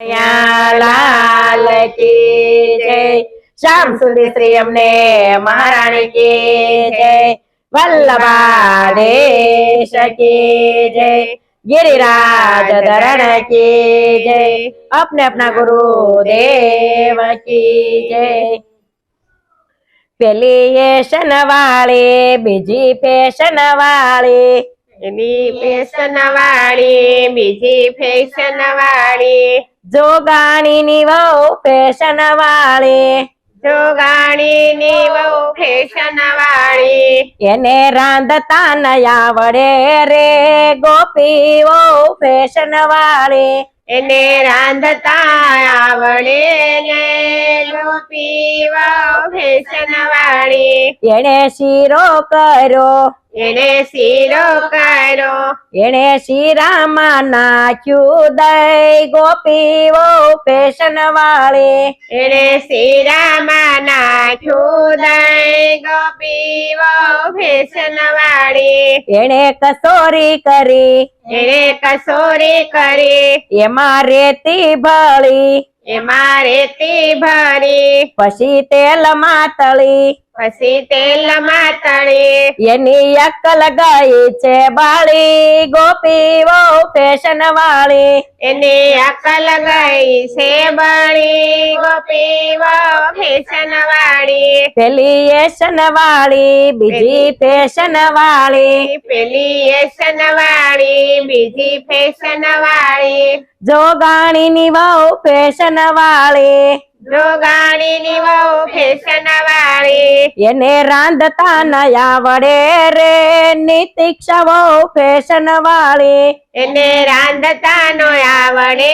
લાલ કી જય. શ્યામ સુંદર શ્રી અમને મહારાણી કી જય. વલ્લભાદેશ કી જય. ગિરિરાજ ધરણ કી જય. અપને અપના ગુરુ દેવ કી જય. પેલી ફેશન વાળી બીજી ફેશન વાળી પેલી ફેશન વાળી બીજી ફેશન વાળી જોગાણી ની વહુ ફેશન વાળી. જોગાણી ની વહુ ફેશન વાળી. એને રાંધતા નયા વડે રે ગોપીઓ ફેશન વાળી. એને રાંધતા આવડે ને. ગોપી ફેશન વાળી એને શીરો કરો એને શીરો કરો એને શીરામાં નાખ્યું દઈ ગોપીઓ ફેશન વાળી એને શીરામાં નાખ્યું દઈ ગોપીઓ ફેશન વાળી એને કસોરી કરી. એને કસોરી કરી. એમાં રેતી ભળી. એમાં રેતી ભરી. પછી તેલમાં તળી. પછી તેલમાં તળી એની અક્કલ ગઈ છે બાળી ગોપી ગોપીઓ ફેશન વાળી. એની અક્કલ ગઈ છે બાળી ગોપી વહુ ફેશન વાળી. પેલી એશન વાળી બીજી ફેશન વાળી. પેલી એશન વાળી બીજી ફેશન વાળી. જોગાણી ની વહુ ફેશન વાળી. જોગાણી ની વહુ ફેશન વાળી એને રાંધતા નયા વડે રે નીતિક્ષા વહુ ફેશન વાળી એને રાંધતા નયા વડે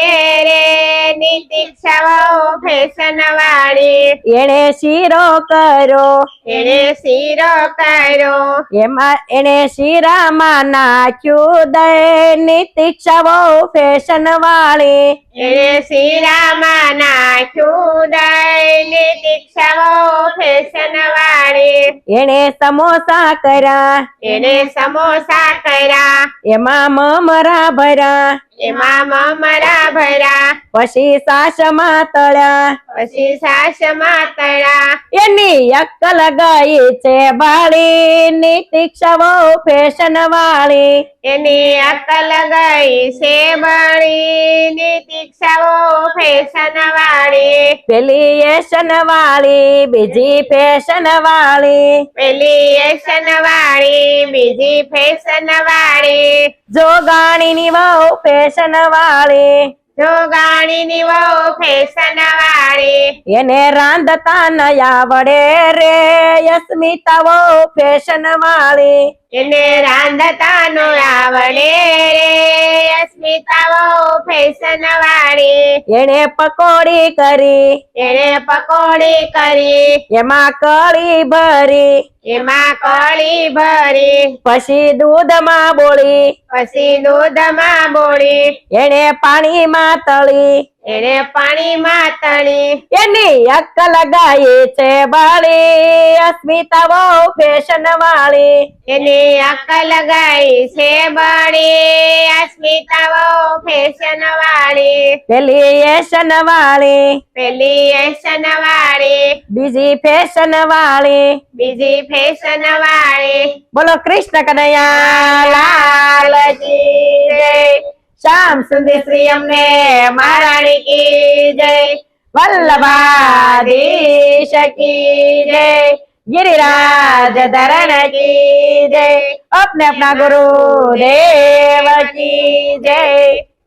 રે. વહુ ફેશન વાળી એને શીરો કરો એને શીરો કરો એમાં એને શીરામાં નાખ્યું દઈ નીતિક્ષા વહુ ફેશન વાળી એને શીરામાં નાખ્યું દહીં નીતિક્ષા વહુ ફેશન વાળી એને સમોસા કર્યા. એને સમોસા કર્યા. એમાં મમરા ભર્યા. એમાં મમરા ભર્યા પછી સાસમાં તળ્યા. પછી સાસમાં તળ્યા. એની અક્કલ ગઈ છે બાળી નીતિક્ષા વહુ ફેશન વાળી. એની અક્કલ ગઈ છે બળી નીતિક્ષા વહુ ફેશન વાળી. પેલી એશન વાળી બીજી ફેશન વાળી. પેલી એશન વાળી બીજી ફેશન વાળી. જોગાણી ની વહુ ફેશન વાળી જોગાણીની વહુ ફેશન વાળી. એને રાંધતા નયા વડે રે યસ્મિતા વહુ ફેશન વાળી. એને રાંધતા નયા વડે રે. અસ્મિતા વહુ ફેશન વાળી. એને પકોડી કરી. એને પકોડી કરી. એમાં કળી ભરી. એમાં કળી ભરી. પછી દૂધમાં બોળી. પછી દૂધમાં બોળી. એને પાણીમાં તળી. એને પાણીમાં તળી. એની અક્કલ ગાય છે બાળી અસ્મિતા બહુ ફેશન વાળી. એની અકલ ગઈ છે બળી અસ્મિતા ફેશન વાળી. પેલી એશન વાળી. પેલી એશન વાળી. બીજી ફેશન વાળી. બીજી ફેશન વાળી. બોલો કૃષ્ણ કનૈયા લાલજી જય. શ્યામ સુંદર શ્રી અમને મહારાણી કી જય. વલ્લભાધીશ કી જય. गिरिराज धरण की जय अपने अपना गुरु देव की जय